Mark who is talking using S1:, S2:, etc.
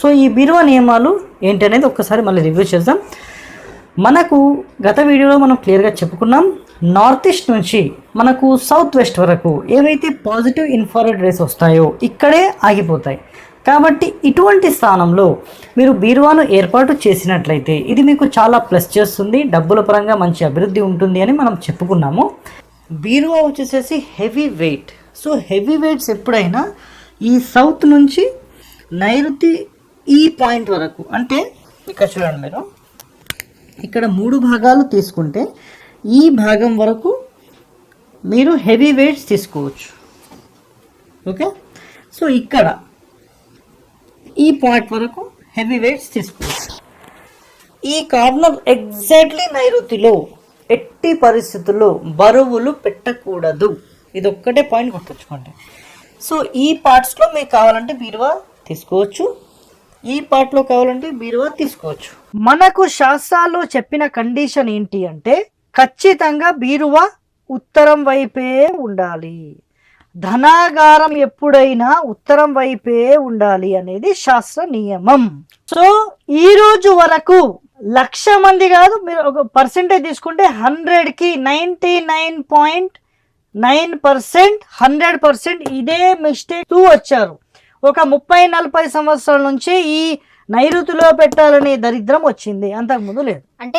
S1: So ఈ బీరువా నియమాలు ఏంటి అనేది ఒక్కసారి మళ్ళీ రివ్యూ చేద్దాం. మనకు గత వీడియోలో మనం క్లియర్గా చెప్పుకున్నాం నార్త్ ఈస్ట్ నుంచి మనకు సౌత్ వెస్ట్ వరకు ఏవైతే పాజిటివ్ ఇన్ఫ్రారెడ్ రేస్ వస్తాయో ఇక్కడే ఆగిపోతాయి. కాబట్టి ఇటువంటి స్థానంలో మీరు బీరువాను ఏర్పాటు చేసినట్లయితే ఇది మీకు చాలా ప్లస్ చేస్తుంది డబ్బుల పరంగా మంచి అభివృద్ధి ఉంటుంది అని మనం చెప్పుకున్నాము. బీరువా వచ్చేసేసి heavy weight. So heavy weights ఎప్పుడైనా ఈ సౌత్ నుంచి నైరుతి ఈ పాయింట్ వరకు. అంటే ఇక్కడ చూడండి మీరు. ఇక్కడ మూడు భాగాలు తీసుకుంటే ఈ భాగం వరకు మీరు హెవీ వెయిట్స్ తీసుకోవచ్చు. ఓకే సో ఇక్కడ ఈ పాయింట్ వరకు హెవీ వెయిట్స్ తీసుకోవచ్చు. ఈ కార్నర్ ఎగ్జాక్ట్లీ నైరుతిలో ఎట్టి పరిస్థితుల్లో బరువులు పెట్టకూడదు. ఇది ఒక్కటే పాయింట్ గుర్తుంచుకోండి. సో ఈ పార్ట్స్లో మీకు కావాలంటే బీరువా తీసుకోవచ్చు. ఈ పార్ట్లో కావాలంటే బీరువా తీసుకోవచ్చు. మనకు శాస్త్రాల్లో చెప్పిన కండిషన్ ఏంటి అంటే ఖచ్చితంగా బీరువా ఉత్తరం వైపే ఉండాలి. ధనాగారం ఎప్పుడైనా ఉత్తరం వైపే ఉండాలి అనేది శాస్త్ర నియమం. సో ఈ రోజు వరకు లక్ష మంది కాదు మీరు ఒక పర్సెంటేజ్ తీసుకుంటే హండ్రెడ్కి ninety nine point nine percent hundred percent ఇదే మిస్టేక్ వచ్చారు. ఒక ముప్పై నలభై సంవత్సరాల నుంచి ఈ నైరుతిలో పెట్టాలనే దరిద్రం వచ్చింది. అంతకుముందు లేదు.
S2: అంటే